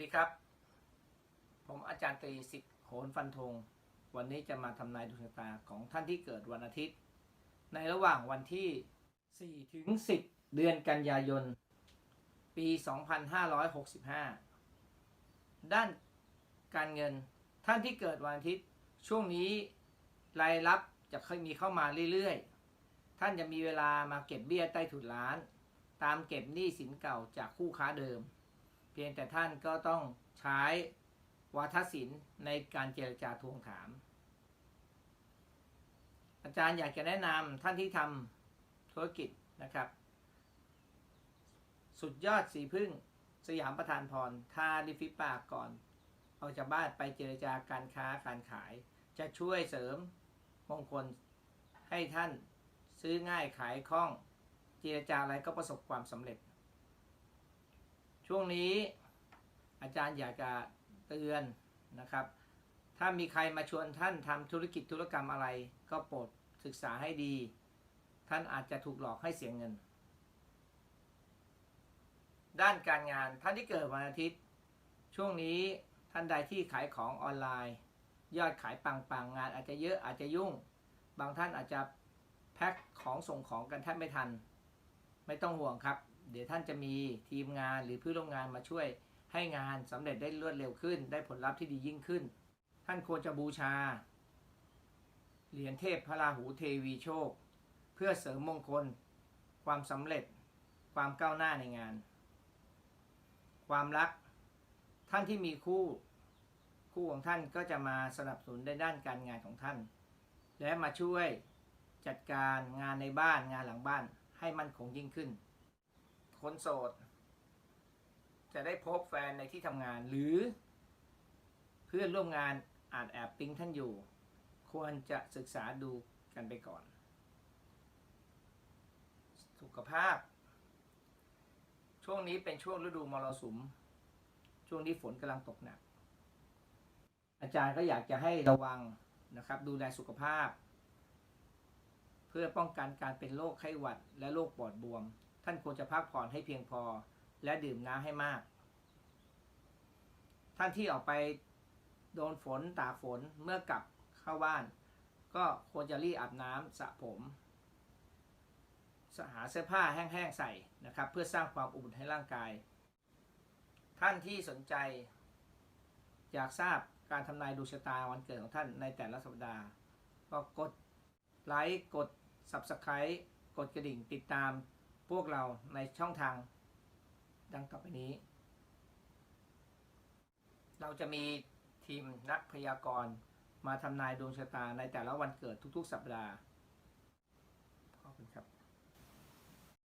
ดีครับ ผมอาจารย์ตรีสิทธิ์โหนฟันธง วันนี้จะมาทำนายดวงชะตาของท่านที่เกิดวันอาทิตย์ ในระหว่างวันที่ 4 ถึง 10 เดือนกันยายน ปี 2565 ด้านการเงินท่านที่เกิดวันอาทิตย์ ช่วงนี้รายรับจะเคยมีเข้ามาเรื่อยๆ ท่านจะมีเวลามาเก็บเบี้ยใต้ถุนร้าน ตามเก็บหนี้สินเก่าจากคู่ค้าเดิม เพียงแต่ท่านก็ต้องใช้วาทศิลป์ในการเจรจาทวงถาม อาจารย์อยากจะแนะนำท่านที่ทำธุรกิจนะครับ สุดยอดสีพึ่งสยามประธานพรทาลิฟิปากก่อนออกจากบ้านไปเจรจาการค้าการขาย จะช่วยเสริมมงคลให้ท่านซื้อง่ายขายคล่อง เจรจาอะไรก็ประสบความสำเร็จ ช่วงนี้อาจารย์อยากจะเตือนนะครับ ถ้ามีใครมาชวนท่านทำธุรกิจธุรกรรมอะไร ก็โปรดศึกษาให้ดี ท่านอาจจะถูกหลอกให้เสียเงิน ด้านการงานท่านที่เกิดวันอาทิตย์ ช่วงนี้ท่านใดที่ขายของออนไลน์ ยอดขายปังๆงงานอาจจะเยอะอาจจะยุ่ง บางท่านอาจจะแพ็คของส่งของกันแทบไม่ทัน ไม่ต้องห่วงครับ เดี๋ยวท่านจะมีทีมงานหรือเพื่อนร่วมงานมาช่วยให้งานสำเร็จได้รวดเร็วขึ้น ได้ผลลัพธ์ที่ดียิ่งขึ้น ท่านควรจะบูชา เหรียญเทพพระราหูเทวีโชค เพื่อเสริมมงคล ความสำเร็จ ความก้าวหน้าในงาน ความรัก ท่านที่มีคู่ คู่ของท่านก็จะมาสนับสนุนในด้านการงานของท่าน และมาช่วยจัดการงานในบ้านงานหลังบ้านให้มั่นคงยิ่งขึ้น คนโสด จะได้พบแฟนในที่ทำงาน หรือเพื่อนร่วมงานอาจแอบปิ๊งท่านอยู่ ควรจะศึกษาดูกันไปก่อน สุขภาพ ช่วงนี้เป็นช่วงฤดูมรสุม ช่วงนี้ฝนกำลังตกหนัก อาจารย์ก็อยากจะให้ระวังนะครับ ดูแลสุขภาพ เพื่อป้องกันการเป็นโรคไข้หวัดและโรคปอดบวม ท่านควรจะพักผ่อนให้เพียงพอ และดื่มน้ำให้มาก ท่านที่ออกไปโดนฝนตากฝนเมื่อกลับเข้าบ้าน ก็ควรจะรีบอาบน้ำสระผมหาเสื้อผ้าแห้งๆใส่นะครับ เพื่อสร้างความอบอุ่นให้ร่างกาย ท่านที่สนใจ อยากทราบการทำนายดวงชะตาวันเกิดของท่านในแต่ละสัปดาห์ ก็กดไลค์กด Subscribe กดกระดิ่งติดตาม พวกเราในช่องทาง ดังต่อไปนี้ เราจะมีทีมนักพยากรณ์มาทำนายดวงชะตาในแต่ละวันเกิดทุกๆ สัปดาห์ ขอบคุณครับ